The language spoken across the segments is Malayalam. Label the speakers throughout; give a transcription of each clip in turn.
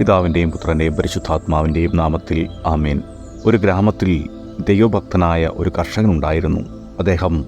Speaker 1: പിതാവിന്റെയും പുത്രന്റെയും പരിശുദ്ധാത്മാവിന്റെയും നാമത്തിൽ ആമേൻ. ഒരു ഗ്രാമത്തിൽ ദൈവഭക്തനായ ഒരു കർഷകനുണ്ടായിരുന്നു. അദ്ദേഹം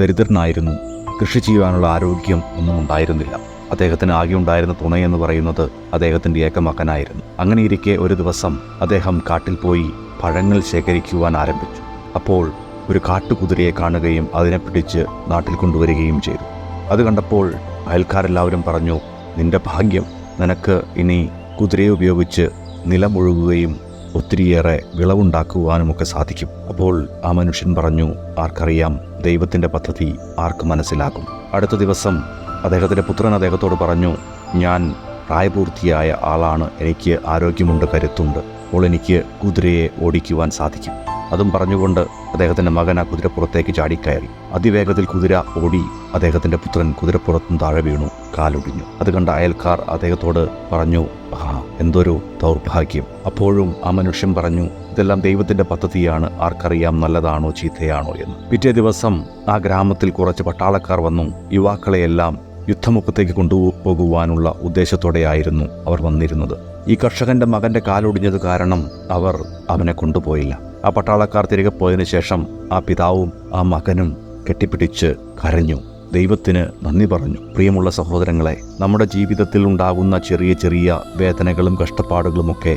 Speaker 1: ദരിദ്രനായിരുന്നു. കൃഷി ചെയ്യാനുള്ള ആരോഗ്യം ഒന്നും ഉണ്ടായിരുന്നില്ല. അദ്ദേഹത്തിന് ആകെ ഉണ്ടായിരുന്ന തുണയെന്ന് പറയുന്നത് അദ്ദേഹത്തിന്റെ ഏക മകനായിരുന്നു. അങ്ങനെയിരിക്കെ ഒരു ദിവസം അദ്ദേഹം കാട്ടിൽ പോയി പഴങ്ങൾ ശേഖരിക്കുവാൻ ആരംഭിച്ചു. അപ്പോൾ ഒരു കാട്ടുകുതിരയെ കാണുകയും അതിനെ പിടിച്ച് നാട്ടിൽ കൊണ്ടുവരികയും ചെയ്തു. അത് കണ്ടപ്പോൾ അയൽക്കാരെല്ലാവരും പറഞ്ഞു നിന്റെ ഭാഗ്യം. നിനക്ക് ഇനി കുതിരയെ ഉപയോഗിച്ച് നിലമൊഴുകുകയും ഒത്തിരിയേറെ വിളവുണ്ടാക്കുവാനുമൊക്കെ സാധിക്കും. അപ്പോൾ ആ മനുഷ്യൻ പറഞ്ഞു ആർക്കറിയാം ദൈവത്തിന്റെ പദ്ധതി ആർക്ക് മനസ്സിലാക്കും അടുത്ത ദിവസം അദ്ദേഹത്തിന്റെ പുത്രൻ അദ്ദേഹത്തോട് പറഞ്ഞു ഞാൻ പ്രായപൂർത്തിയായ ആളാണ്. എനിക്ക് ആരോഗ്യമുണ്ട് കരുത്തുണ്ട്. അപ്പോൾ എനിക്ക് കുതിരയെ ഓടിക്കുവാൻ സാധിക്കും. അതും പറഞ്ഞുകൊണ്ട് അദ്ദേഹത്തിന്റെ മകൻ ആ കുതിരപ്പുറത്തേക്ക് ചാടിക്കയറി. അതിവേഗത്തിൽ കുതിര ഓടി അദ്ദേഹത്തിന്റെ പുത്രൻ കുതിരപ്പുറത്തും താഴെ വീണു കാലൊടിഞ്ഞു. അത് കണ്ട അയൽക്കാർ അദ്ദേഹത്തോട് പറഞ്ഞു ആ എന്തൊരു ദൗർഭാഗ്യം. അപ്പോഴും ആ മനുഷ്യൻ പറഞ്ഞു ഇതെല്ലാം ദൈവത്തിന്റെ പദ്ധതിയാണ്. ആർക്കറിയാം നല്ലതാണോ ചീത്തയാണോ എന്ന്. പിറ്റേ ദിവസം ആ ഗ്രാമത്തിൽ കുറച്ച് പട്ടാളക്കാർ വന്നു. യുവാക്കളെയെല്ലാം യുദ്ധമുഖത്തേക്ക് കൊണ്ടുപോകുവാനുള്ള ഉദ്ദേശത്തോടെയായിരുന്നു അവർ വന്നിരുന്നത്. ഈ കർഷകന്റെ മകന്റെ കാലൊടിഞ്ഞത് കാരണം അവർ അവനെ കൊണ്ടുപോയില്ല. ആ പട്ടാളക്കാർ തിരികെ പോയതിനു ശേഷം ആ പിതാവും ആ മകനും കെട്ടിപ്പിടിച്ച് കരഞ്ഞു. ദൈവത്തിന് നന്ദി പറഞ്ഞു. പ്രിയമുള്ള സഹോദരങ്ങളെ നമ്മുടെ ജീവിതത്തിൽ ഉണ്ടാകുന്ന ചെറിയ ചെറിയ വേദനകളും കഷ്ടപ്പാടുകളുമൊക്കെ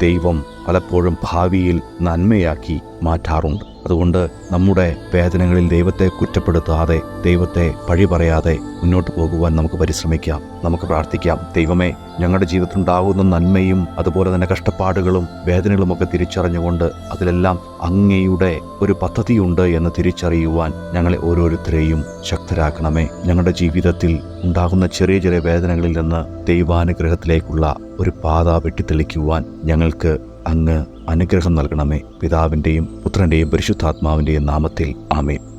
Speaker 1: ദൈവം പലപ്പോഴും ഭാവിയിൽ നന്മയാക്കി മാറ്റാറുണ്ട്. അതുകൊണ്ട് നമ്മുടെ വേദനകളിൽ ദൈവത്തെ കുറ്റപ്പെടുത്താതെ ദൈവത്തെ പഴി പറയാതെ മുന്നോട്ട് പോകുവാൻ നമുക്ക് പരിശ്രമിക്കാം നമുക്ക് പ്രാർത്ഥിക്കാം. ദൈവമേ ഞങ്ങളുടെ ജീവിതത്തിൽ ഉണ്ടാകുന്ന നന്മയും അതുപോലെ തന്നെ കഷ്ടപ്പാടുകളും വേദനകളും ഒക്കെ തിരിച്ചറിഞ്ഞുകൊണ്ട് അതിലെല്ലാം അങ്ങയുടെ ഒരു പദ്ധതിയുണ്ട് എന്ന് തിരിച്ചറിയുവാൻ ഞങ്ങളെ ഓരോരുത്തരെയും ശക്തരാക്കണമേ. ഞങ്ങളുടെ ജീവിതത്തിൽ ഉണ്ടാകുന്ന ചെറിയ ചെറിയ വേദനകളിൽ നിന്ന് ദൈവാനുഗ്രഹത്തിലേക്കുള്ള ഒരു പാത വെട്ടിത്തെളിക്കുവാൻ ഞങ്ങൾക്ക് അങ്ങ് അനുഗ്രഹം നൽകണമേ. പിതാവിന്റെയും പുത്രന്റെയും പരിശുദ്ധാത്മാവിന്റെയും നാമത്തിൽ. ആമേൻ.